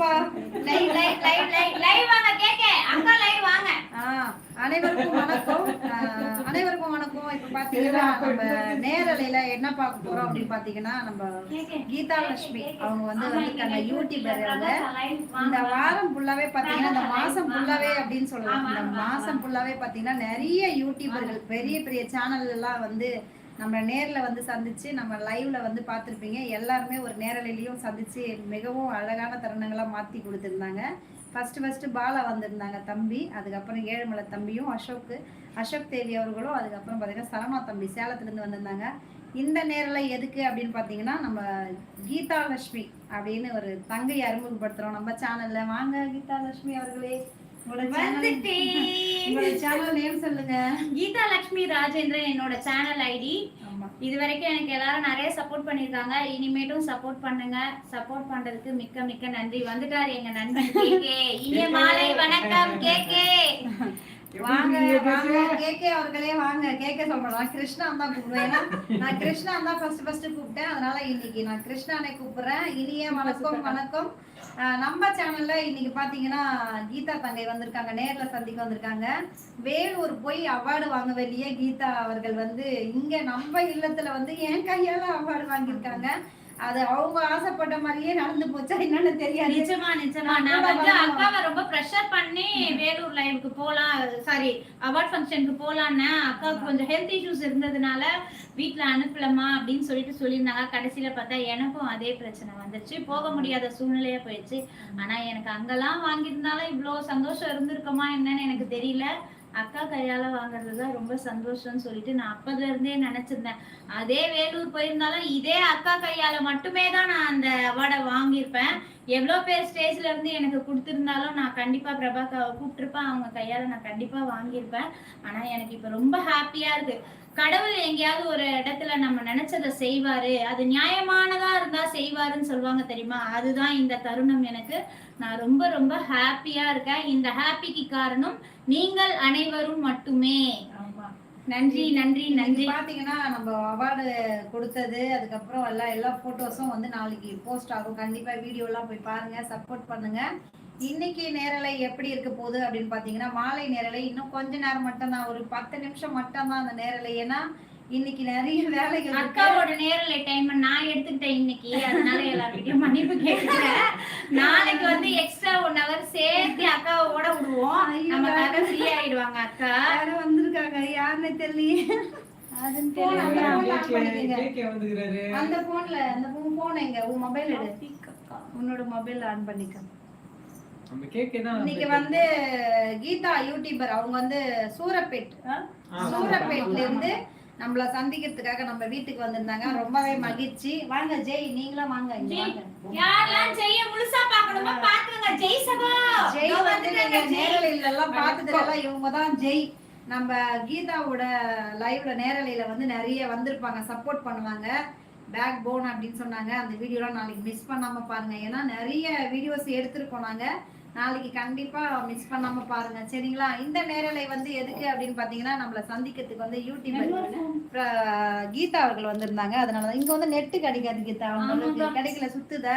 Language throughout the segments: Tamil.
வாங்கப்பா live live live live live வாங்க கேக்க. அக்கா லைவ் வாங்க. ஆ, அனைவருக்கும் வணக்கம். அனைவருக்கும் வணக்கம். இப்ப பாத்தீங்கன்னா நம்ம நேரலையில என்ன பார்க்க போறோம் அப்படின்னு பாத்தீங்கன்னா நம்ம கீதா லட்சுமி. அவங்க வந்து வந்திருக்காங்க யூடியூபர் அவங்க. இந்த வாரம் ஃபுல்லாவே பாத்தீங்கன்னா இந்த மாசம் ஃபுல்லாவே அப்படின்னு சொல்லலாம் இந்த மாசம் ஃபுல்லாவே பாத்தீங்கன்னா நிறைய யூடியூபர்கள் பெரிய பெரிய சேனல் எல்லாம் வந்து நம்ம நேரில் வந்து சந்திச்சு நம்ம லைவ்ல வந்து பார்த்துருப்பீங்க. எல்லாருமே ஒரு நேரலையிலையும் சந்திச்சு மிகவும் அழகான தருணங்களாக மாற்றி கொடுத்துருந்தாங்க. ஃபஸ்ட்டு ஃபஸ்ட்டு பாலா வந்திருந்தாங்க தம்பி அதுக்கப்புறம் ஏழுமலை தம்பியும் அசோக்கு அசோக் தேவி அவர்களும் அதுக்கப்புறம் பார்த்தீங்கன்னா சரவணா தம்பி சேலத்துலேருந்து வந்திருந்தாங்க. இந்த நேரில் எதுக்கு அப்படின்னு பார்த்தீங்கன்னா நம்ம கீதா லட்சுமி அப்படின்னு ஒரு தங்கையை அறிமுகப்படுத்துகிறோம் நம்ம சேனலில் வாங்க கீதா லட்சுமி அவர்களே. கீதா லட்சுமி ராஜேந்திரன் என்னோட சேனல் ஐடி இது வரைக்கும் எனக்கு எல்லாரும் நிறைய சப்போர்ட் பண்ணிருக்காங்க இனிமேட்டும் சப்போர்ட் பண்ணுங்க. சப்போர்ட் பண்றதுக்கு மிக்க மிக்க நன்றி. வந்துட்டாரு எங்க நண்பன் இனிய மாலை வணக்கம் கேகே வாங்க வாங்க. கேகே அவர்களே வாங்க. கேகே சொல்றேன் கிருஷ்ணா தான் கூப்பிடுவேன். நான் கிருஷ்ணா தான் ஃபர்ஸ்ட் ஃபர்ஸ்ட் கூப்பிட்டேன். அதனால இன்னைக்கு நான் கிருஷ்ணானை கூப்பிடுறேன். இனிய வணக்கம். வணக்கம் நம்ம சேனல்ல இன்னைக்கு பாத்தீங்கன்னா கீதா தங்கை வந்திருக்காங்க. நேர்ல சந்திக்க வந்திருக்காங்க. வேலூர் போய் அவார்டு வாங்க வெளியே கீதா அவர்கள் வந்து. இங்க நம்ம இல்லத்துல வந்து என் கையால அவார்டு வாங்கியிருக்காங்க. அது அவங்க ஆசைப்பட்ட மாதிரியே நடந்து போச்சா என்னன்னு தெரியாது. நிச்சயமா நிச்சயமா நான் வந்து அக்காவை ரொம்ப ப்ரெஷர் பண்ணி வேலூர் லைவுக்கு போலாம் சாரி அவார்ட் ஃபங்க்ஷனுக்கு போலான்னு அக்காவுக்கு கொஞ்சம் ஹெல்த் இஷ்யூஸ் இருந்ததுனால வீட்ல அனுப்பலமா அப்படின்னு சொல்லிட்டு சொல்லியிருந்தாங்க. கடைசியில பார்த்தா எனக்கும் அதே பிரச்சனை வந்துச்சு. போக முடியாத சூழ்நிலையா போயிடுச்சு. ஆனா எனக்கு அங்கெல்லாம் வாங்கியிருந்தாலும் இவ்வளோ சந்தோஷம் இருந்திருக்குமா என்னன்னு எனக்கு தெரியல. அக்கா கையால வாங்குறது தான் ரொம்ப சந்தோஷம்னு சொல்லிட்டு நான் அப்பதுல இருந்தே நினைச்சிருந்தேன். அதே வேலூர் போயிருந்தாலும் இதே அக்கா கையால மட்டுமே தான் நான் அந்த அவார்டை வாங்கியிருப்பேன். எவ்வளோ பேர் ஸ்டேஜ்ல இருந்து எனக்கு கொடுத்துருந்தாலும் நான் கண்டிப்பா பிரபாக்காவை கூப்பிட்டுருப்பேன். அவங்க கையால நான் கண்டிப்பா வாங்கியிருப்பேன். ஆனா எனக்கு இப்ப ரொம்ப ஹாப்பியா இருக்கு. கடவுள் எங்கேயாவது ஒரு இடத்துல நம்ம நினைச்சதை செய்வாரு. அது நியாயமானதா இருந்தா செய்வாருன்னு சொல்லுவாங்க தெரியுமா? அதுதான் இந்த தருணம் எனக்கு. நான் ரொம்ப ரொம்ப ஹாப்பியா இருக்கேன். இந்த ஹாப்பிக்கு காரணம் நீங்கள் அனைவரும் மட்டுமே. நன்றி நன்றி நன்றி. பாத்தீங்கன்னா நம்ம அவார்டு கொடுத்தது அதுக்கப்புறம் எல்லா எல்லா போட்டோஸும் வந்து நாளைக்கு போஸ்ட் ஆகும். கண்டிப்பா வீடியோ எல்லாம் போய் பாருங்க சப்போர்ட் பண்ணுங்க. இன்னைக்கு நேரலை எப்படி இருக்க போகுது அப்படின்னு பாத்தீங்கன்னா மாலை நேரலை இன்னும் கொஞ்ச நேரம் மட்டும் தான் ஒரு பத்து நிமிஷம் மட்டும் தான் அந்த நேரலை. ஏன்னா இன்னைக்கு நிறைய வேலைகள். அக்காவோட நேரலை டைம் நான் எடுத்துக்கிட்டேன் இன்னைக்கு. அதனால எல்லார்கிட்டயும் மன்னிப்பு கேட்கிறேன் நாளைக்கு வந்து எக்ஸ்ட்ரா ஒன் ஹவர் சேர்த்து விடுவோம். நமக்காக ஃப்ரீ ஆயிடுவாங்க அக்கா. யாரோ வந்திருக்காங்க. யாருன்னு தெரியல. அந்த போன்ல அந்த போன் எங்க? உன் மொபைல் எடு. உன்னோட மொபைல் ஆன் பண்ணிக்க. இன்னைக்கு வந்து கீதா யூடியூபர் அவங்க வந்து சூரப்பேட். சூரப்பேட்ல இருந்து நம்மள சந்திக்கிறதுக்காக நம்ம வீட்டுக்கு வந்திருந்தாங்க. ரொம்பவே மகிழ்ச்சி. வாங்க ஜெய் நீங்களும் வாங்க யாரெல்லாம் செய்ய முழுசா பார்க்கணுமோ பாத்துங்க ஜெய் சபா ஜெய் வந்து நீங்க ஜெய். நேரலையில எல்லாம் பார்த்ததுல இவங்க தான் ஜெய். நம்ம கீதாவோட லைவ்ல நேரலையில வந்து நிறைய வந்திருப்பாங்க. சப்போர்ட் பண்ணுவாங்க. பேக் போன் அப்படின்னு சொன்னாங்க. அந்த வீடியோலாம் நாளைக்கு மிஸ் பண்ணாம பாருங்க. ஏன்னா நிறைய வீடியோஸ் எடுத்திருக்கோம் நாங்க. நாளைக்கு கண்டிப்பா மிஸ் பண்ணாம பாருங்க. சரிங்களா? இந்த நேரலை வந்து எதுக்கு அப்படின்னு பாத்தீங்கன்னா நம்மள சந்திக்கிறதுக்கு வந்து யூடியூப் கீதா அவர்கள் வந்திருந்தாங்க. அதனால இங்க வந்து நெட்டு கிடைக்காது கீதா. அவங்களுக்கு. கிடைக்கல சுத்துதா.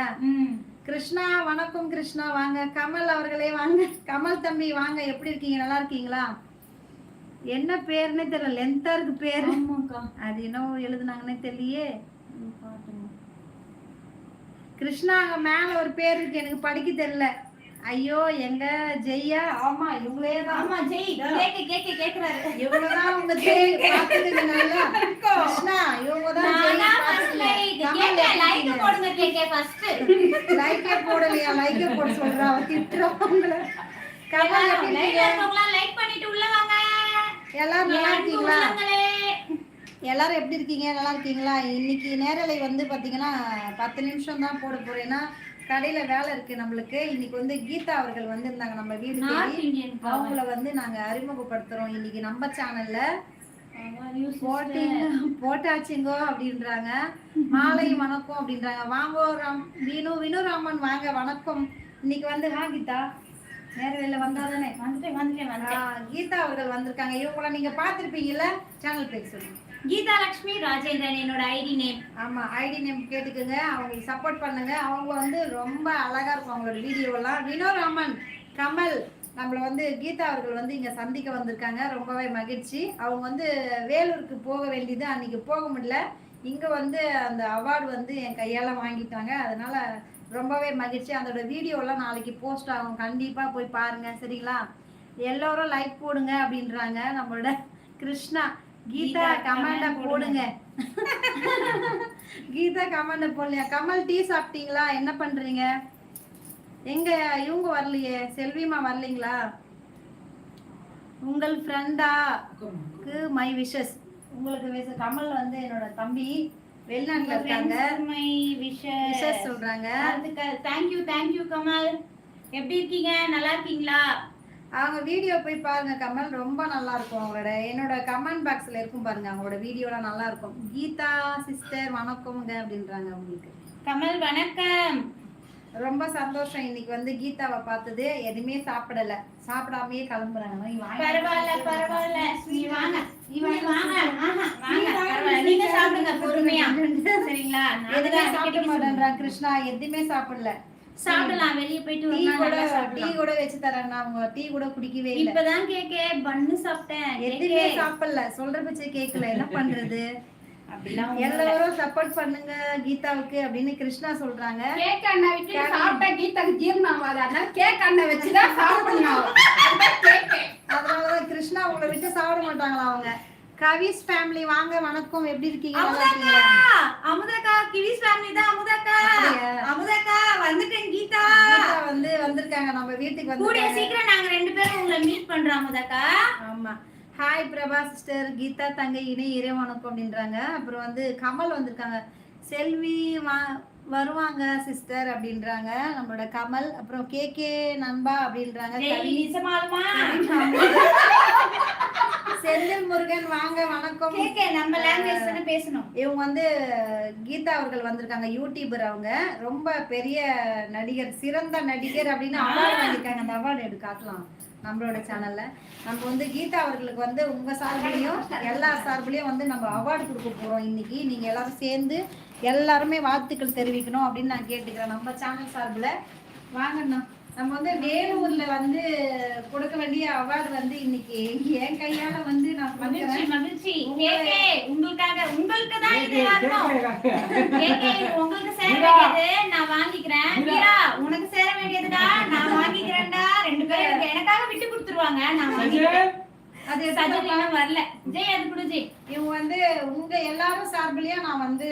கிருஷ்ணா வணக்கம் கிருஷ்ணா. வாங்க. கமல் அவர்களே வாங்க. கமல் தம்பி வாங்க. எப்படி இருக்கீங்க? நல்லா இருக்கீங்களா? என்ன பேருன்னே தெரியல. லென்த்தா இருக்கு பேரு. அது என்ன எழுதுனாங்கன்னே தெரியலையே. கிருஷ்ணா அங்க மேல ஒரு பேர் இருக்கு. எனக்கு படிக்க தெரியல. ஐயோ எங்க ஜெய்யா? ஆமா இவங்களே தான் ஆமா ஜெய் கேக்க கேக்க கேக்குறாரு. இவங்கதான் உங்க ஜெய் பாத்துக்கங்க நல்லா கிருஷ்ணா ஜெய். கேக்க போடுங்க கேக்க first. லைக்கே போடலையா? லைக்கே போட சொல்றா. அவ திட்டுறவங்கள பண்ணிட்டு உள்ள வாங்க. எல்லாரும் நல்லா இருக்கீங்களா. எல்லாரும் எப்படி இருக்கீங்க? நல்லா இருக்கீங்களா? இன்னைக்கு நேரலை வந்து பாத்தீங்கன்னா பத்து நிமிஷம் தான் போட போறேன்னா கடையில வேலை இருக்கு நம்மளுக்கு. இன்னைக்கு வந்து கீதா அவர்கள் வந்திருந்தாங்க நம்ம வீடு. அவங்கள வந்து நாங்க அறிமுகப்படுத்துறோம். இன்னைக்கு நம்ம சேனல்ல போட்டாச்சுங்கோ அப்படின்றாங்க. மாலை வணக்கம் அப்படின்றாங்க. வாங்கோ ராம் வினு வினுராமன் வாங்க வணக்கம். இன்னைக்கு வந்து வா கீதா? நேரலையில வந்தாதானே? வந்துட்டேன், வந்துட்டேன், கீதா அவர்கள் வந்திருக்காங்க. இவங்கள நீங்க பாத்திருப்பீங்கல்ல சேனல் பேர் சொல்லுங்க கீதா லட்சுமி ராஜேந்திரன் என்னோட ஐடி நேம் ஆமா ஐடி நேம் கேட்டுக்கோங்க. அவங்களுக்கு சப்போர்ட் பண்ணுங்க. அவங்க வந்து ரொம்ப அழகா இருக்கும் அவங்களோட வீடியோலாம் வினோராமன் கமல் நம்மளை வந்து கீதா அவர்கள் வந்து இங்கே சந்திக்க வந்திருக்காங்க. ரொம்பவே மகிழ்ச்சி. அவங்க வந்து வேலூருக்கு போக வேண்டியது அன்றைக்கி போக முடியல. இங்கே வந்து அந்த அவார்டு வந்து என் கையால் வாங்கிட்டாங்க. அதனால் ரொம்பவே மகிழ்ச்சி. அதோட வீடியோலாம் நாளைக்கு போஸ்ட் ஆகும். கண்டிப்பாக போய் பாருங்கள் சரிங்களா? எல்லோரும் லைக் போடுங்க அப்படின்றாங்க நம்மளோட கிருஷ்ணா. கீதா கீதா கமெண்ட comment போடுங்க. கீதா கமெண்ட போடலையா? கமல் டீ சாப்பிட்டீங்களா? என்ன பண்றீங்க? எங்க இவங்க வரலையே? செல்விமா வரலீங்களா? உங்கள் ஃப்ரெண்டாக்கு மை விஷஸ் உங்களுக்கு கமல் வந்து என்னோட தம்பி. வெளிநாட்டுல இருக்காங்க. மை விஷஸ் சொல்றாங்க. Thank you thank you Kamal. எப்படி இருக்கீங்க? நல்லா இருக்கீங்களா? அவங்க வீடியோ போய் பாருங்க கமல் ரொம்ப நல்லா இருக்கும் அவங்களோட. என்னோட கமெண்ட் பாக்ஸ்ல இருக்கும் பாருங்க அவங்களோட வீடியோலாம் நல்லா இருக்கும் கீதா சிஸ்டர் வணக்கம்ங்க அப்படின்றாங்க உங்களுக்கு கமல் வணக்கம். ரொம்ப சந்தோஷம். இன்னைக்கு வந்து கீதாவை பார்த்தது எதுவுமே சாப்பிடல. சாப்பிடாமயே கிளம்புறாங்க. பரவாயில்ல பரவாயில்ல. நீ வாங்க. நீ வாங்க. நீங்க சாப்பிடுங்க பொறுமையா. சரிங்களா? எதுவுமே சாப்பிட மாட்டேன்றான் கிருஷ்ணா. எதுவுமே சாப்பிடல. சாப்பிடலாம் வெளிய போயிட்டு டீ கூட டீ கூட வச்சு தரேன் அவங்க டீ கூட குடிக்கவே இல்ல. இப்பதான் கேக்கே பண்ணு சாப்பிட்டேன் எதுவுமே கேக்கே. சாப்பிடல சொல்ற பச்சை கேட்கல என்ன பண்றது. எல்லாரும் சப்போர்ட் பண்ணுங்க கீதாவுக்கு அப்படின்னு கிருஷ்ணா சொல்றாங்க. கேக் அண்ணா விட்டு சாப்பிட்டா கீதாக்கு ஜீரணம் ஆகாது. அதனால கேக் அண்ணா வச்சுதான் சாப்பிடணும். அதனாலதான் கிருஷ்ணா உங்களை விட்டு சாப்பிட மாட்டாங்களா அவங்க? கவிஸ் ஃபேமிலி வாங்க வணக்கம். எப்படி இருக்கீங்க? அமுதாக்கா! அமுதாக்கா கிவிஸ் ஃபேமிலி தான் அமுதாக்கா? அமுதாக்கா வந்துட்டேன் கீதா! வந்து வந்திருக்காங்க. நம்ம வீட்டுக்கு கூடிய வந்து சீக்கிரம் நாங்க ரெண்டு பேரும் உங்களை மீட் பண்றோம் அமுதாக்கா. ஆமா. ஹாய் பிரபா சிஸ்டர் கீதா தங்கை இணை இறை வணக்கம் அப்படின்றாங்க. அப்புறம் வந்து கமல் வந்திருக்காங்க. செல்வி வா வருவாங்க சிஸ்டர் அப்படின்றாங்க. நம்மளோட கமல் அப்புறம் கே கே நண்பா அப்படின்றாங்க. செந்தில் முருகன் வாங்க வணக்கம். நம்ம லாங்குவேஜ் பேசணும். இவங்க வந்து கீதா அவர்கள் வந்திருக்காங்க யூடியூபர் அவங்க. ரொம்ப பெரிய நடிகர் சிறந்த நடிகர் அப்படின்னு அவார்டு வாங்கியிருக்காங்க. அந்த அவார்டு எடுத்து காட்டலாம் நம்மளோட சேனல்ல நம்ம வந்து கீதா அவர்களுக்கு வந்து உங்க சார்பிலையும் எல்லா சார்பிலையும் வந்து நம்ம அவார்டு கொடுக்க போறோம் இன்னைக்கு. நீங்க எல்லாரும் சேர்ந்து எல்லாருமே வாழ்த்துக்கள் தெரிவிக்கணும் அப்படின்னு நான் கேட்டுக்கிறேன். நம்ம சேனல் சார்பில். வாங்கண்ணா. நம்ம வந்து வேலூர்ல வந்து கொடுக்க வேண்டிய அவார்டு வந்து இன்னைக்கு என் கையால வந்து நான் மகிழ்ச்சி மகிழ்ச்சி. கேக்கே உங்களுக்காக உங்களுக்கு தான் இது உங்களுக்கு சேர வேண்டியது நான் வாங்கிக்கிறேன். மீரா. உனக்கு சேர வேண்டியதுடா நான் வாங்கிக்கிறேன்டா. ரெண்டு பேரும் எனக்கு- எனக்காக விட்டு கொடுத்துருவாங்க. நான் வாங்கிக்கிறேன். அது சஜன் எதுக்கு இன்னும் வரல. ஜெய் அது கொடு ஜெய். இவங்க வந்து உங்க எல்லாரும் சார்பிலையும் நான் வந்து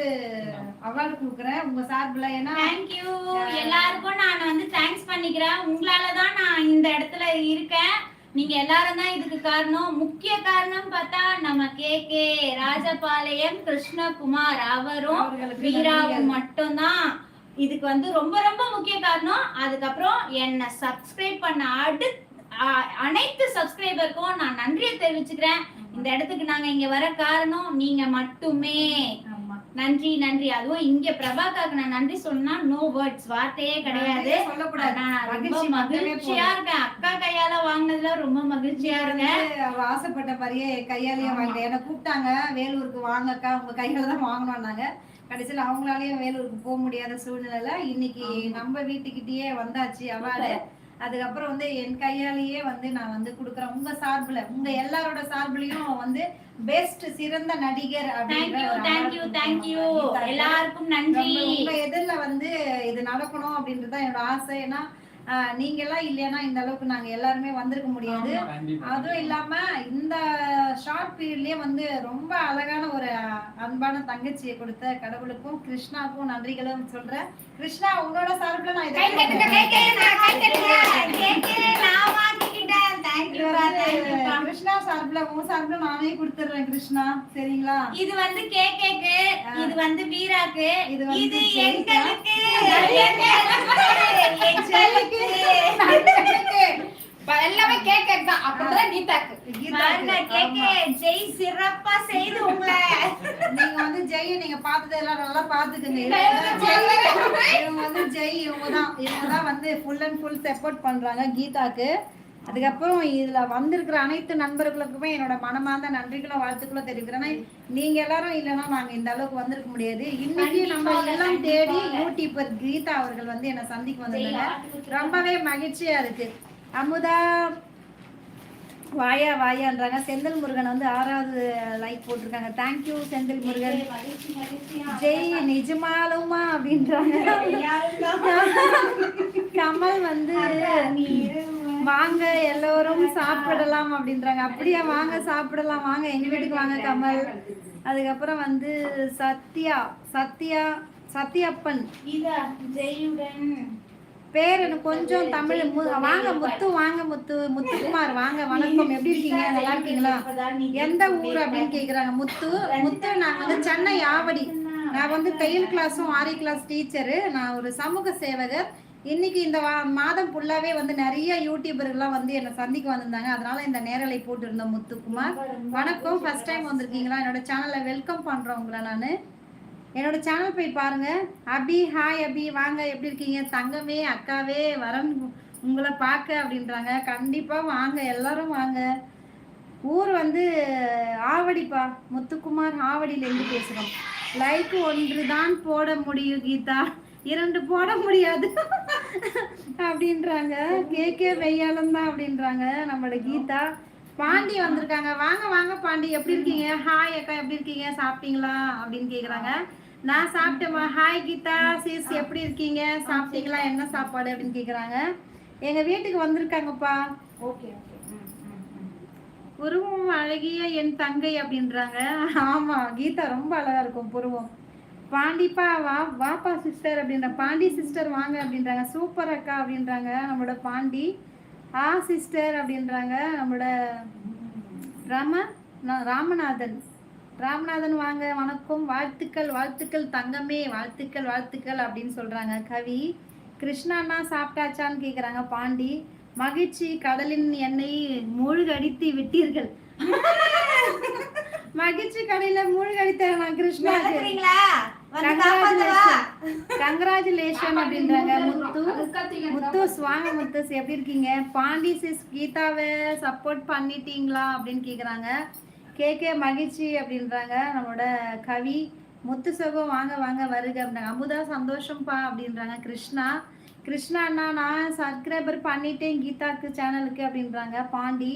அவார்டு கொடுக்குறேன். உங்க சார்பில் ஏன்னா தேங்க்யூ எல்லாருக்கும் நான் வந்து தேங்க்ஸ் பண்ணிக்கிறேன். உங்களால தான் நான் இந்த இடத்துல இருக்கேன். நீங்க எல்லாரும் தான் இதுக்கு காரணம். முக்கிய காரணம் பார்த்தா நம்ம கே. கே. ராஜபாளையம் கிருஷ்ணகுமார் அவரும் வீராவும். மட்டும்தான். இதுக்கு வந்து ரொம்ப ரொம்ப முக்கிய காரணம். அதுக்கப்புறம் என்ன சப்ஸ்கிரைப் பண்ண அடு அ- அனைத்து சப்ஸ்கிரைபருக்கும் நான் நன்றியை தெரிவிச்சுக்கிறேன். இந்த இடத்துக்கு நாங்க இங்க வர காரணம் நீங்க மட்டுமே. நன்றி நன்றி. அதுவும் இங்க பிரபாகாக்கு நான் நன்றி சொன்னா நோ வேர்ட்ஸ் வார்த்தையே கிடையாது. ரொம்ப மகிழ்ச்சியா இருக்கேன். அக்கா கையால வாங்கினதுல ரொம்ப மகிழ்ச்சியா இருக்கேன். ஆசைப்பட்ட மாதிரியே கையாலேயே வாங்கிட்டேன். என்ன கூப்பிட்டாங்க வேலூருக்கு வாங்கக்கா உங்க கையால தான் வாங்கணும்னாங்க. கடைசியில் அவங்களாலயும் வேலூருக்கு போக முடியாத சூழ்நிலையில இன்னைக்கு நம்ம வீட்டுக்கிட்டயே வந்தாச்சு அவார்டு அதுக்கப்புறம் வந்து என் கையாலேயே வந்து நான் வந்து கொடுக்குறேன். உங்க சார்புல உங்க எல்லாரோட சார்புலயும் வந்து பெஸ்ட் சிறந்த நடிகர் தேங்க்யூ தேங்க்யூ. எல்லாருக்கும் நன்றி. ரொம்ப உங்க எதிரில வந்து இது நடக்கணும் அப்படின்றது தான் என்னோட ஆசை. ஏன்னா ஆஹ், நீங்க எல்லாம் இல்லைன்னா இந்த அளவுக்கு நாங்க எல்லாருமே வந்திருக்க முடியாது. அதுவும் இல்லாம இந்த ஷார்ட் பீரியட்லயே வந்து ரொம்ப அழகான ஒரு அன்பான தங்கச்சியை கொடுத்த கடவுளுக்கும் கிருஷ்ணாவுக்கும் நன்றிகளும் சொல்றேன். கிருஷ்ணா உங்களோட சார்பில் நான் கை இதை நான் தேங்க்யூப்பா கிருஷ்ணா சார்பில் உங்க சார்பில் நானே கொடுத்துடுறேன் கிருஷ்ணா. சரிங்களா? இது வந்து கேக்கேக்கு இது வந்து வீராக்கு இது வந்து. எங்களுக்கு. எல்லாமே கேக் கேக் தான். அப்படிதான் கீதாக்கு. ஜெய் சிறப்பா செய்து உங்களை. நீங்க வந்து ஜெய் நீங்க பார்த்தது எல்லாம் நல்லா பாத்துக்கங்க இவங்க வந்து ஜெய் இவங்க வந்து ஜெய் இவங்க தான். இவங்க தான் வந்து ஃபுல் அண்ட் ஃபுல் சப்போர்ட் பண்றாங்க கீதாக்கு. அதுக்கப்புறம் இதுல வந்திருக்கிற அனைத்து நண்பர்களுக்குமே என்னோட மனமார்ந்த நன்றிகளும் வாழ்த்துக்களும் தெரிவிக்கிறேன். ஏன்னா, நீங்க எல்லாரும் இல்லைன்னா நாங்க இந்த அளவுக்கு வந்திருக்க முடியாது. இன்னைக்கு நம்ம எல்லாம் தேடி யூடியூபர் கீதா அவர்கள் வந்து என்ன சந்திக்க வந்திருந்தாங்க. ரொம்பவே மகிழ்ச்சியா இருக்கு. அமுதா வாயா வாயான்றாங்க. செந்தில் முருகன் வந்து ஆறாவது லைக் போட்டிருக்காங்க. Thank you Senthil Murugan. Jai நிஜமாலுமா அப்படின்றாங்க. கமல் வந்து வாங்க எல்லோரும் சாப்பிடலாம் அப்படின்றாங்க. அப்படியா வாங்க சாப்பிடலாம். வாங்க எங்க வீட்டுக்கு வாங்க கமல். அதுக்கப்புறம் வந்து சத்யா சத்யா சத்யப்பன். பேர் எனக்கு கொஞ்சம் தமிழ். வாங்க முத்து வாங்க முத்து முத்துக்குமார். வாங்க வணக்கம். எப்படி இருக்கீங்க? நல்லா இருக்கீங்களா? எந்த ஊர் அப்படின்னு கேக்குறாங்க. முத்து முத்து நான் வந்து சென்னை ஆவடி. நான் வந்து தையல் கிளாஸும் ஆரி கிளாஸ் டீச்சரு நான் ஒரு சமூக சேவகர். இன்னைக்கு இந்த மாதம் ஃபுல்லாவே வந்து நிறைய யூடியூபர்கள்லாம் வந்து என்னை சந்திக்க வந்திருந்தாங்க. அதனால இந்த நேரலை போட்டிருந்தோம் முத்துக்குமார். வணக்கம். ஃபர்ஸ்ட் டைம் வந்திருக்கீங்களா? என்னோட சேனலை வெல்கம் பண்றேன் உங்களை நான். என்னோட சேனல் போய் பாருங்க. அபி ஹாய் அபி. வாங்க. எப்படி இருக்கீங்க? தங்கமே அக்காவே வரன் உங்களை பார்க்க அப்படின்றாங்க. கண்டிப்பா வாங்க. எல்லாரும் வாங்க. ஊர் வந்து ஆவடிப்பா. முத்துக்குமார் ஆவடியில இருந்து பேசுறோம். லைக் ஒன்று தான் போட முடியும் கீதா. இரண்டு போட முடியாது. அப்படின்றாங்க. கேக்கே வெய்யாலம் தான் அப்படின்றாங்க நம்மளோட கீதா. பாண்டி வந்திருக்காங்க. வாங்க வாங்க பாண்டி. எப்படி இருக்கீங்க? ஹாய் அக்கா எப்படி இருக்கீங்க? சாப்பிட்டீங்களா? அப்படின்னு கேக்குறாங்க. நான் சாப்பிட்டேம்மா. ஹாய் கீதா. சிஸ் எப்படி இருக்கீங்க? சாப்பிட்டீங்களா? என்ன சாப்பாடு? அப்படின்னு கேக்குறாங்க. எங்க வீட்டுக்கு வந்திருக்காங்கப்பா. ஓகே ஓகே புருவம் அழகிய என் தங்கை அப்படின்றாங்க. ஆமா கீதா ரொம்ப அழகா இருக்கும் புருவம். பாண்டிப்பா வா வாப்பா சிஸ்டர் அப்படின்ற பாண்டி சிஸ்டர் வாங்க அப்படின்றாங்க. சூப்பர் அக்கா அப்படின்றாங்க நம்மளோட பாண்டி. ஆ சிஸ்டர் அப்படின்றாங்க நம்மளோட ராம ராமநாதன். ராமநாதன் வாங்க வணக்கம் வாழ்த்துக்கள் வாழ்த்துக்கள் தங்கமே வாழ்த்துக்கள் வாழ்த்துக்கள் அப்படின்னு சொல்றாங்க. கவி கிருஷ்ணாண்ணா சாப்பிட்டாச்சான்னு கேக்குறாங்க பாண்டி. மகிழ்ச்சி கடலின் எண்ணெய் மூழ்கடித்து விட்டீர்கள். மகிழ்ச்சி கடையில நான் கிருஷ்ணா கங்க்ராச்சுலேஷன் அப்படின்றாங்க. முத்து. முத்துஸ் வாங்க முத்துஸ் எப்படி இருக்கீங்க? பாண்டி சிஸ் கீதாவை சப்போர்ட் பண்ணிட்டீங்களா அப்படின்னு கேக்குறாங்க. கேகே மகிழ்ச்சி அப்படின்றாங்க நம்மளோட கவி. முத்து சகோ வாங்க வாங்க வருக அப்படின்றாங்க. அமுதா சந்தோஷம்ப்பா அப்படின்றாங்க. கிருஷ்ணா. கிருஷ்ணா அண்ணா நான் சப்ஸ்கிரைபர் பண்ணிட்டேன் கீதாக்கு சேனலுக்கு அப்படின்றாங்க. பாண்டி.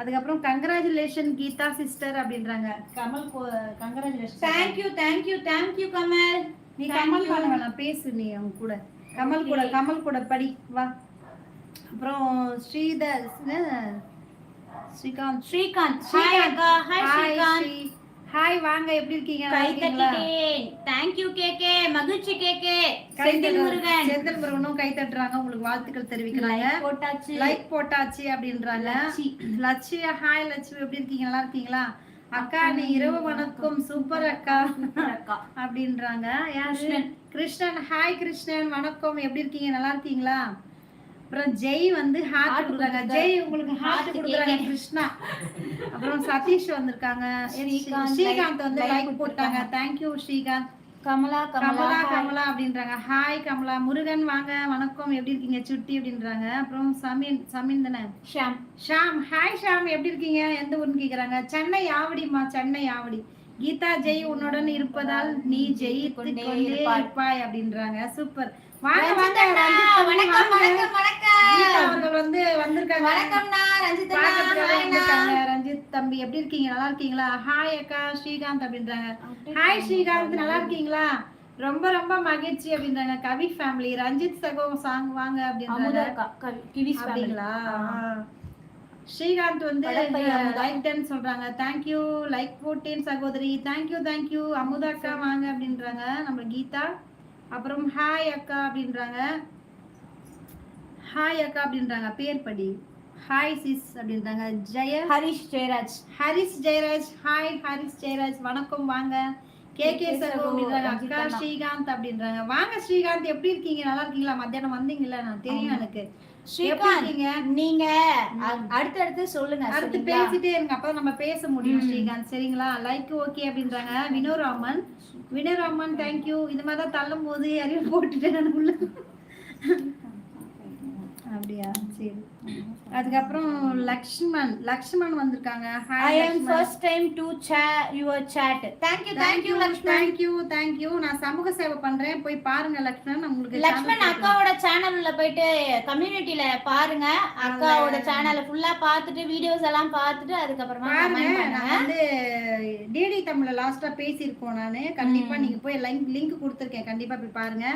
அதுக்கப்புறம் கங்க்ராச்சுலேஷன் கீதா சிஸ்டர் அப்படின்றாங்க. Kamal congratulation thank you thank you thank you Kamal. நீ கமல் பண்ண வேணாம் பேசு நீ அவங்க கூட. கமல் கூட கமல் கூட படி வா. அப்புறம் ஸ்ரீதர் என்ன? ஸ்ரீகாந்த். ஸ்ரீகாந்த். ஹாய் ஸ்ரீகாந்த். ஸ்ரீ ஹாய் வாங்க எப்படி இருக்கீங்க? கை? தட்டிட்டேன் தேங்க்யூ கேகே மகிழ்ச்சி கேகே செந்தில். முருகன் செந்தில் முருகனும் கை தட்டுறாங்க. உங்களுக்கு வாழ்த்துக்கள் தெரிவிக்கிறாங்க போட்டாச்சு. லைக் போட்டாச்சு அப்படின்றாங்க. லட்சி. ஹாய் லட்சுமி எப்படி இருக்கீங்க? நல்லா இருக்கீங்களா? அக்கா நீ இரவு வணக்கம். சூப்பர் அக்கா. அக்கா. அப்படின்றாங்க. கிருஷ்ணன். கிருஷ்ணன். ஹாய் கிருஷ்ணன். வணக்கம். எப்படி இருக்கீங்க? நல்லா இருக்கீங்களா? அப்புறம் ஜெய் வந்து ஹார்ட் கொடுக்குறாங்க. ஜெய் உங்களுக்கு ஹார்ட் கொடுக்குறாங்க. கிருஷ்ணா. அப்புறம் சதீஷ் வந்திருக்காங்க. ஸ்ரீகாந்த் வந்து லைக் போட்டாங்க. Thank you Srikanth. Kamala Kamala Kamala அப்படின்றாங்க. ஹாய் கமலா. முருகன் வாங்க. வணக்கம். எப்படி இருக்கீங்க சுட்டி அப்படின்றாங்க. அப்புறம் சமீன் சமீன் தானே? ஷாம். ஷாம். ஹாய் ஷாம். எப்படி இருக்கீங்க? எந்த ஊர்னு கேக்குறாங்க. சென்னை ஆவடிமா சென்னை ஆவடி. கீதா ஜெய் உன்னுடன் இருப்பதால் நீ கொண்டே இருப்பாய். இருப்பாய் அப்படின்றாங்க. சூப்பர் வாங்க வாங்க ரஞ்சித் தம்பி, வணக்கம் வாங்க. வணக்கம் கீதா வணக்கம் அவர்கள் வந்து வந்திருக்காங்க. வணக்கம்ண்ணா ரஞ்சித் அண்ணா பார்க்கறதுக்காக ஹாய்ண்ணா. வந்திருக்காங்க. ரஞ்சித் தம்பி எப்படி இருக்கீங்க? நல்லா இருக்கீங்களா? ஹாய் அக்கா ஸ்ரீகாந்த் அப்படின்றாங்க. ஹாய் ஸ்ரீகாந்த். நல்லா இருக்கீங்களா? ரொம்ப ரொம்ப மகிழ்ச்சி அப்படின்றாங்க. கவி ஃபேமிலி ரஞ்சித் சகோ சாங் வாங்க அமுதா அப்படின்றாங்க அக்கா கவி- கிவிஸ் family. அப்படிங்களா? ஆ. ஸ்ரீகாந்த் வந்து படப்பை அமுதா. லைக் டன் சொல்றாங்க. தேங்க்யூ லைக் போட்டேன் சகோதரி. தேங்க்யூ தேங்க்யூ அமுதா அக்கா வாங்க அப்படின்றாங்க. நம்ம கீதா. அப்புறம் ஹாய் அக்கா அப்படின்றாங்க. ஹாய் அக்கா அப்படின்றாங்க. பேர் படி. ஹாய் சிஸ் அப்படின்றாங்க. ஜெய. ஹரிஷ் ஜெயராஜ். ஹரிஸ் ஜெயராஜ். ஹாய் ஹரிஸ் ஜெயராஜ். வணக்கம் வாங்க. கே கே சகோ அப்படின்றாங்க. அக்கா. ஸ்ரீகாந்த் அப்படின்றாங்க. வாங்க ஸ்ரீகாந்த் எப்படி இருக்கீங்க? நல்லா இருக்கீங்களா? மத்தியானம் வந்தீங்கல்ல? நான் தெரியும். எனக்கு. ஸ்ரீகாந்த்? நீங்க அ- அடுத்தடுத்து சொல்லுங்க அடுத்து? பேசிட்டே இருங்க அப்பதான் நம்ம பேச முடியும். ஸ்ரீகாந்த். சரிங்களா? லைக் ஓகே அப்படின்றாங்க. வினோராமன். வினோராமன் தேங்க்யூ இந்த மாதிரி தான் தள்ளும் போது யாரையும் போட்டுட்டு நான் உள்ள. அப்படியா? சரி. அதுக்கப்புறம் லக்ஷ்மண் லக்ஷ்மண் வந்திருக்காங்க. I am first time to your chat. Thank you thank you Lakshman thank you thank you நான் சமூக சேவை பண்றேன். போய் பாருங்க லக்ஷ்மண். உங்களுக்கு லக்ஷ்மண் அக்காவோட சேனல்ல போயிட்டு கம்யூனிட்டில பாருங்க. அக்காவோட சேனலை ஃபுல்லா பார்த்துட்டு வீடியோஸ் எல்லாம் பார்த்துட்டு அதுக்கப்புறமா பாருங்க நான் வந்து டிடி தமிழ்ல லாஸ்டா பேசியிருக்கோம் நானு. கண்டிப்பா. நீங்க போய் லிங்க் லிங்க் கொடுத்துருக்கேன். கண்டிப்பா போய் பாருங்க.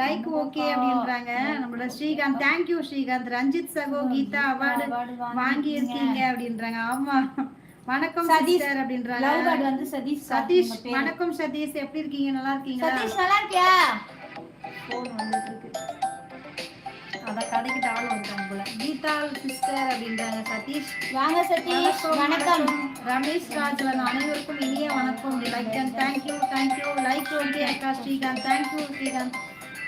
லைக் ஓகே அப்படின்றாங்க. நம்மளோட ஸ்ரீகாந்த். தேங்க்யூ ஸ்ரீகாந்த். ரஞ்சித் சகோ கீதா அவார்டு வாங்கி இருக்கீங்க அப்படின்றாங்க. ஆமா. வணக்கம் சதீஷ். அப்படின்றாங்க. லவ் வந்து சதீஷ் சதீஷ். வணக்கம் சதீஷ். எப்படி இருக்கீங்க? நல்லா இருக்கீங்களா? சதீஷ் நல்லா இருக்கியா? போன் வந்துட்டு இருக்கு. அதான் கடைக்கு ஆள் வந்தாங்க போல. கீதா சிஸ்டர் அப்படின்றாங்க. சதீஷ். வாங்க சதீஷ். வணக்கம் ரமேஷ் ராஜவன் அனைவருக்கும் இனிய வணக்கம். Like thank you thank you like okay அக்கா Srikanth. Thank you Srikanth.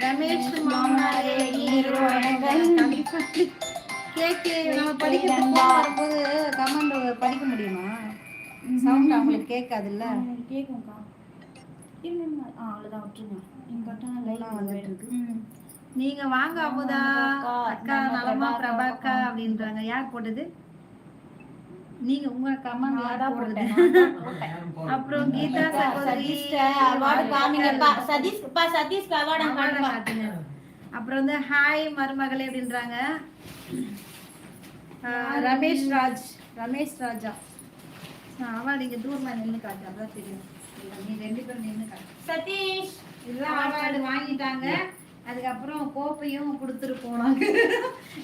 Ramesh மாமனாரே ஹீரோ கேக்கு நம்ம படிக்கிறதுக்கு வரும்போது கமெண்ட் படிக்க முடியுமா? சவுண்ட் அவங்களுக்கு கேட்காதுல்ல? கேக்கும்க்கா இல்ல இல்ல. ஆ அவ்வளவுதான் விட்டுருங்க. நீங்க கரெக்டான எல்லாம் வந்துட்டு இருக்கு. நீங்க வாங்க அமுதா அக்கா, நலமா பிரபாகா பிரபாக்கா. அப்படின்றாங்க. யார் போட்டது? நீங்க உங்க கமெண்ட் தான் போட்டேன். அப்புறம் கீதா சகோதரி award காமிங்கப்பா. award அங்க award காட்டுப்பா. காட்டுங்க. அப்புறம் வந்து ஹாய் மருமகளே அப்படின்றாங்க. ஆஹ் ரமேஷ் ராஜ். ரமேஷ் ராஜா. அவன் நீங்க தூரமா நின்னு காட்டு அதான் தெரியும். நீ ரெண்டு பேரும் நின்னு காட்டு. சதீஷ். இதெல்லாம் அவார்டு வாங்கிட்டாங்க. அதுக்கப்புறம் கோப்பையும் கொடுத்துருப்போம்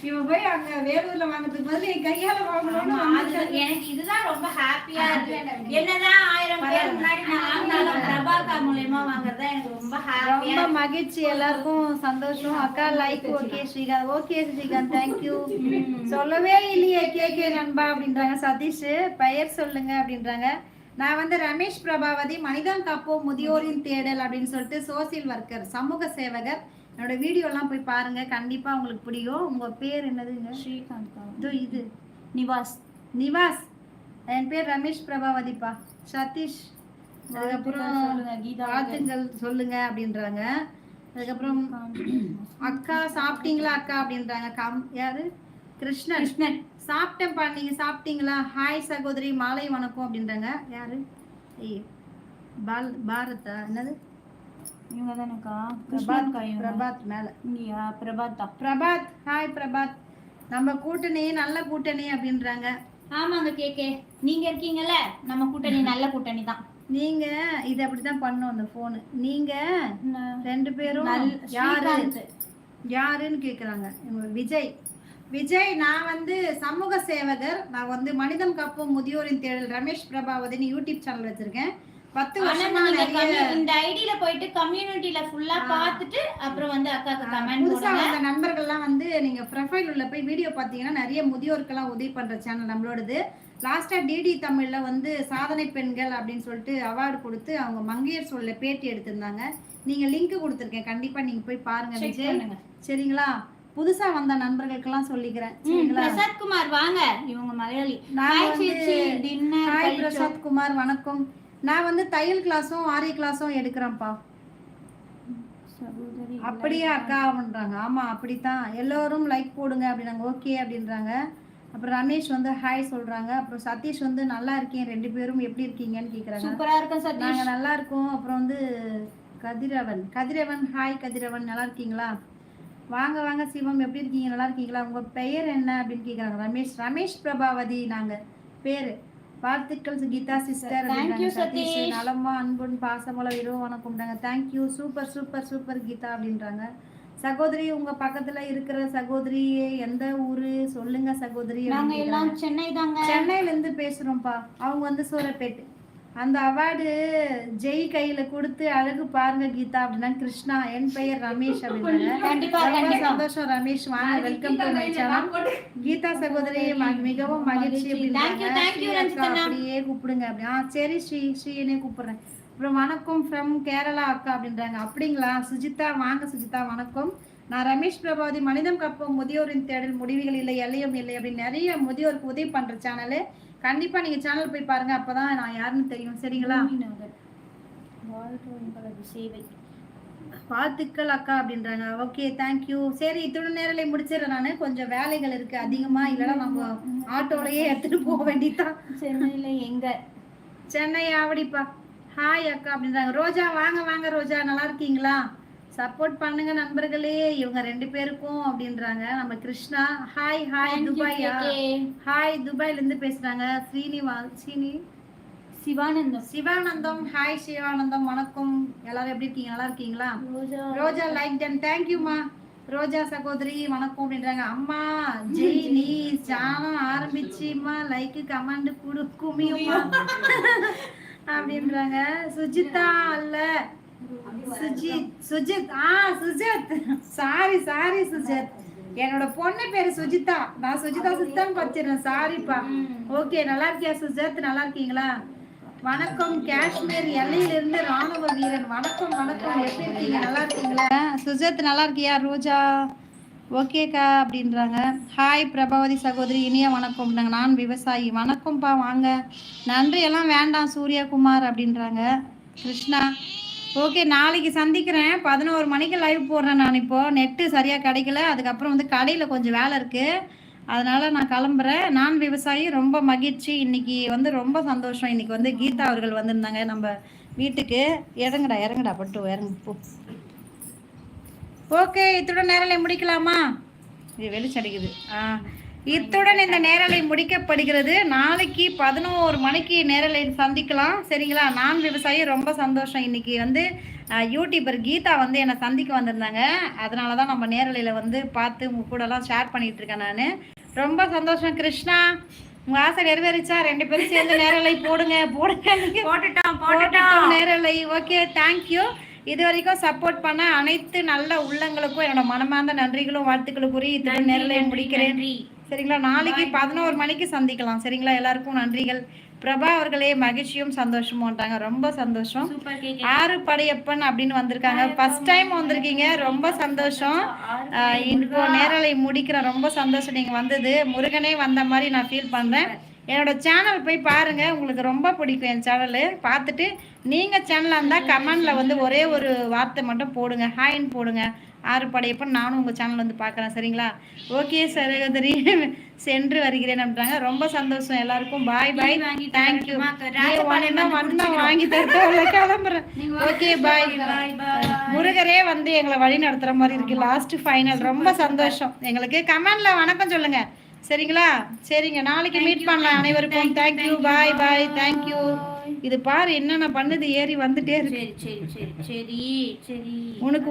இவன் போய் அங்க வேலூர்ல வாங்குறதுக்கு பதில் என் கையால வாங்கணும்னு. எனக்கு இதுதான் ரொம்ப ஹாப்பியா இருக்கு. என்னதான் ஆயிரம் பேர் முன்னாடி நான் வாங்கினாலும் பிரபாகா மூலியமா வாங்குறது எனக்கு ரொம்ப ஹாப்பியா ரொம்ப மகிழ்ச்சி எல்லாருக்கும் சந்தோஷம். அக்கா like okay Srikanth. Okay Srikanth thank you சொல்லவே இல்லையே கேகே நண்பா அப்படின்றாங்க. சதீஷ் பெயர் சொல்லுங்க அப்படின்றாங்க. நான் வந்து ரமேஷ் பிரபாவதி மனிதன் காப்போம் முதியோரின் தேடல் அப்படின்னு சொல்லிட்டு சோசியல் ஒர்க்கர் சமூக சேவகர் என்னோட வீடியோ எல்லாம் போய் பாருங்க. கண்டிப்பா உங்களுக்கு பிடிக்கும். உங்க பேர் என்னதுங்க? ஸ்ரீகாந்த் இதோ இது. நிவாஸ். நிவாஸ். என் பேர் ரமேஷ் பிரபாவதிப்பா. சதீஷ். அதுக்கப்புறம் வாழ்த்துங்கள் சொல்லுங்க அப்படின்றாங்க. அதுக்கப்புறம் அக்கா சாப்பிட்டீங்களா அக்கா அப்படின்றாங்க. கம் யாரு? கிருஷ்ணன். கிருஷ்ணன். சாப்பிட்டேன்ப்பா நீங்க சாப்பிட்டீங்களா? ஹாய் சகோதரி மாலை வணக்கம் அப்படின்றாங்க. யாரு? பால் பாரதா என்னது? இவங்க தானேக்கா பிரபாத் பிரபாத் மேல. இங்கயா? பிரபாத்தா பிரபாத் ஹாய் பிரபாத். நம்ம கூட்டணி நல்ல கூட்டணி அப்படின்றாங்க. ஆமாங்க கேக்கே நீங்க இருக்கீங்கல்ல நம்ம கூட்டணி நல்ல கூட்டணி தான் நீங்க இது அப்படிதான் பண்ணும் அந்த போனு நீங்க ரெண்டு பேரும் யாரு? யாருன்னு கேக்குறாங்க. விஜய். விஜய் நான் வந்து சமூக சேவகர். நான் வந்து மனிதம் காப்போம் முதியோரின் தேடல் ரமேஷ் பிரபாவதினு யூடியூப் சேனல் வச்சிருக்கேன். பத்து வருஷமா இந்த ஐடியில போயிட்டு கம்யூனிட்டில ஃபுல்லா பார்த்துட்டு அப்புறம் வந்து அக்காக்கு கமெண்ட் புதுசா வந்த நண்பர்கள்லாம் வந்து நீங்க ப்ரொஃபைல் உள்ள போய் வீடியோ பாத்தீங்கன்னா நிறைய முதியோருக்கெல்லாம் உதவி பண்ற சேனல் நம்மளோடது. லாஸ்டா டிடி தமிழ்ல வந்து சாதனை பெண்கள் அப்படின்னு சொல்லிட்டு அவார்டு கொடுத்து அவங்க மங்கையர் சொல்ல பேட்டி எடுத்திருந்தாங்க. நீங்க லிங்க் கொடுத்துருக்கேன். கண்டிப்பா நீங்க போய் பாருங்க விஜய். சரிங்களா? புதுசா வந்த நண்பர்களுக்கெல்லாம் சொல்லிக்கிறேன். பிரசாத் குமார் வாங்க. இவங்க மலையாளி. பிரசாத் குமார் வணக்கம். நான் வந்து தையல் கிளாஸும் ஆரி கிளாஸும் எடுக்கிறேன்ப்பா. அப்படியே அக்கா அப்படின்றாங்க ஆமா அப்படித்தான். எல்லோரும் லைக் போடுங்க அப்படின்னாங்க. ஓகே அப்படின்றாங்க. அப்புறம் ரமேஷ் வந்து ஹாய் சொல்றாங்க. அப்புறம் சதீஷ் வந்து நல்லா இருக்கேன். ரெண்டு பேரும் எப்படி இருக்கீங்கன்னு கேக்குறாங்க. சூப்பரா இருக்கும் சதீஷ். நாங்க நல்லா இருக்கோம். அப்புறம் வந்து கதிரவன். கதிரவன் ஹாய் கதிரவன். நல்லா இருக்கீங்களா? வாங்க வாங்க சிவம். எப்படி இருக்கீங்க? நல்லா இருக்கீங்களா? உங்க பெயர் என்ன அப்படின்னு கேக்குறாங்க ரமேஷ். ரமேஷ் பிரபாவதி நாங்க. பேரு. வாழ்த்துக்கள் கீதா சிஸ்டர் you, சதீஷ். நலமா அன்புன் பாசமல இரவு வணக்கம்டாங்க thank you super super super Geetha அப்படின்றாங்க. சகோதரி உங்க பக்கத்துல இருக்கிற சகோதரி எந்த ஊரு? சொல்லுங்க சகோதரி நாங்க எல்லாம். சென்னை தாங்க. சென்னையில இருந்து பேசுறோம்ப்பா. அவங்க வந்து சூரப்பேட்டு. அந்த அவார்டு ஜெய் கையில கொடுத்து அழகு பாருங்க கீதா அப்படின்னா கிருஷ்ணா என் பெயர் ரமேஷ் அப்படின்னாங்க. சந்தோஷம் ரமேஷ். வாங்க welcome to my channel Geetha சகோதரி மிகவும் மகிழ்ச்சி அப்படின்னாங்க. அப்படியே கூப்பிடுங்க அப்படி. ஆ சரி ஸ்ரீ ஸ்ரீனே கூப்பிடுறேன். அப்புறம் வணக்கம் ஃப்ரம் கேரளா அக்கா அப்படின்றாங்க. அப்படிங்களா? சுஜிதா வாங்க சுஜிதா வணக்கம். நான் ரமேஷ் பிரபாவதி மனிதம் கப்பம் முதியோரின் தேடல் முடிவுகள் இல்லை எல்லையும் இல்லை அப்படின்னு நிறைய முதியோருக்கு உதவி பண்ற சேனலு கண்டிப்பா நீங்க சேனல் போய் பாருங்க. அப்பதான் நான் யாருன்னு தெரியும். சரிங்களா? சேவை வாழ்த்துக்கள் அக்கா அப்படின்றாங்க. ஓகே தேங்க்யூ சரி இத்துடன் நேரலை முடிச்சிடுறேன் நான். கொஞ்சம் வேலைகள் இருக்கு. அதிகமா இல்லைன்னா நம்ம ஆட்டோலயே எடுத்துட்டு போக வேண்டியதுதான். சென்னையில எங்க? சென்னை ஆவடிப்பா. ஹாய் அக்கா அப்படின்றாங்க. ரோஜா வாங்க வாங்க ரோஜா. நல்லா இருக்கீங்களா? சப்போர்ட் பண்ணுங்க நண்பர்களே. இவங்க ரெண்டு பேருக்கும் அப்படின்றாங்க. நம்ம கிருஷ்ணா. ஹாய் ஹாய் துபாயா? ஹாய் துபாயில இருந்து பேசுறாங்க. ஸ்ரீனிவா ஸ்ரீனி. சிவானந்தம். சிவானந்தம். ஹாய் சிவானந்தம். வணக்கம். எல்லாரும் எப்படி இருக்கீங்க? நல்லா இருக்கீங்களா? ரோஜா. லைக் டன் தேங்க்யூமா ரோஜா சகோதரி வணக்கம் அப்படின்றாங்க. அம்மா ஜெய் நீ சாணம் ஆரம்பிச்சுமா லைக் கமெண்ட் குடு குமியுமா? அப்படின்றாங்க. சுஜிதா அல்ல. சுஜித் சுஜித் ஆ சுஜித். Sorry sorry Sujith. என்னோட பொண்ணு பேரு சுஜிதா. நான் சுஜிதா சுஜிதான் படிச்சிருந்தேன் சாரிப்பா ஓகே நல்லா இருக்கியா சுஜித்? நல்லா இருக்கீங்களா? வணக்கம். காஷ்மீர் எல்லையிலிருந்து ராணுவ வீரன். வணக்கம் வணக்கம். எப்படி இருக்கீங்க? நல்லா இருக்கீங்களா? சுஜத் நல்லா இருக்கியா? ரோஜா? ஓகேக்கா அப்படின்றாங்க. ஹாய் பிரபாவதி சகோதரி. இனிய வணக்கம். நான் விவசாயி. வணக்கம்ப்பா வாங்க. நன்றி எல்லாம் வேண்டாம் சூர்யாகுமார் அப்படின்றாங்க. கிருஷ்ணா ஓகே நாளைக்கு சந்திக்கிறேன். பதினோரு மணிக்கு லைவ் போடுறேன் நான் இப்போ. நெட்டு சரியாக கிடைக்கல. அதுக்கப்புறம் வந்து கடையில் கொஞ்சம் வேலை இருக்குது அதனால நான் கிளம்புறேன். நான் விவசாயி ரொம்ப மகிழ்ச்சி. இன்னைக்கு வந்து ரொம்ப சந்தோஷம். இன்னைக்கு வந்து கீதா அவர்கள் வந்திருந்தாங்க நம்ம வீட்டுக்கு. இறங்குடா இறங்குடா. பட்டு இறங்கு போ. ஓகே இத்துடன் நேரலை முடிக்கலாமா? இது வெளிச்சடிக்குது ஆ. இத்துடன் இந்த நேரலை முடிக்கப்படுகிறது. நாளைக்கு பதினோரு மணிக்கு நேரலை சந்திக்கலாம். சரிங்களா? நான் விவசாயி ரொம்ப சந்தோஷம். இன்னைக்கு வந்து யூடியூபர் கீதா வந்து என்னை சந்திக்க வந்திருந்தாங்க. அதனால தான் நம்ம நேரலையில் வந்து பார்த்து உங்க கூடலாம் ஷேர் பண்ணிட்டு இருக்கேன் நான். ரொம்ப சந்தோஷம் கிருஷ்ணா. உங்க ஆசை நிறைவேறிச்சா? ரெண்டு பேரும் சேர்ந்து நேரலை போடுங்க. போடுங்க. போட்டுட்டோம் போட்டுட்டோம். நேரலை. ஓகே தேங்க்யூ இது வரைக்கும் சப்போர்ட் பண்ண அனைத்து நல்ல உள்ளங்களுக்கும் என்னோட மனமார்ந்த நன்றிகளும் வாழ்த்துக்களும் கூறி இத்துடன் நேரலை முடிக்கிறேன். சரிங்களா? நாளைக்கு பதினோரு மணிக்கு சந்திக்கலாம். சரிங்களா? எல்லாருக்கும் நன்றிகள். பிரபா அவர்களே மகிழ்ச்சியும் சந்தோஷமும்ட்டாங்க ரொம்ப சந்தோஷம். ஆறு படையப்பன் அப்படின்னு வந்திருக்காங்க. ஃபர்ஸ்ட் டைம் வந்திருக்கீங்க. ரொம்ப சந்தோஷம். இப்போ நேரலை முடிக்கிறேன் ரொம்ப சந்தோஷம் நீங்க வந்தது. முருகனே வந்த மாதிரி நான் ஃபீல் பண்றேன். என்னோட சேனல் போய் பாருங்க. உங்களுக்கு ரொம்ப பிடிக்கும் என் சேனலு பார்த்துட்டு நீங்க சேனலாக இருந்தால் கமெண்ட்ல வந்து ஒரே ஒரு வார்த்தை மட்டும் போடுங்க. ஹாய்ன்னு போடுங்க. ஆறு படையப்பன் நானும் உங்க சேனல் வந்து பார்க்குறேன் சரிங்களா? ஓகே சகோதரி. சென்று வருகிறேன் அப்படின்றாங்க. ரொம்ப சந்தோஷம் எல்லாருக்கும். பாய் பாய் வாங்கி தேங்க்யூ வந்தா வாங்கி தரேன் கிளம்புறேன். ஓகே பாய் முருகரே வந்து எங்களை வழி நடத்துற மாதிரி இருக்கு. லாஸ்ட் ஃபைனல் ரொம்ப சந்தோஷம். எங்களுக்கு கமெண்ட்ல வணக்கம் சொல்லுங்க. சரிங்களா? சரிங்க நாளைக்கு மீட் பண்ணலாம் அனைவருக்கும். தேங்க்யூ பாய் பாய் தேங்க்யூ இது பாரு என்னென்ன பண்ணுது ஏறி வந்துட்டே இருக்கு. சரி சரி சரி சரி. சரி. உனக்கு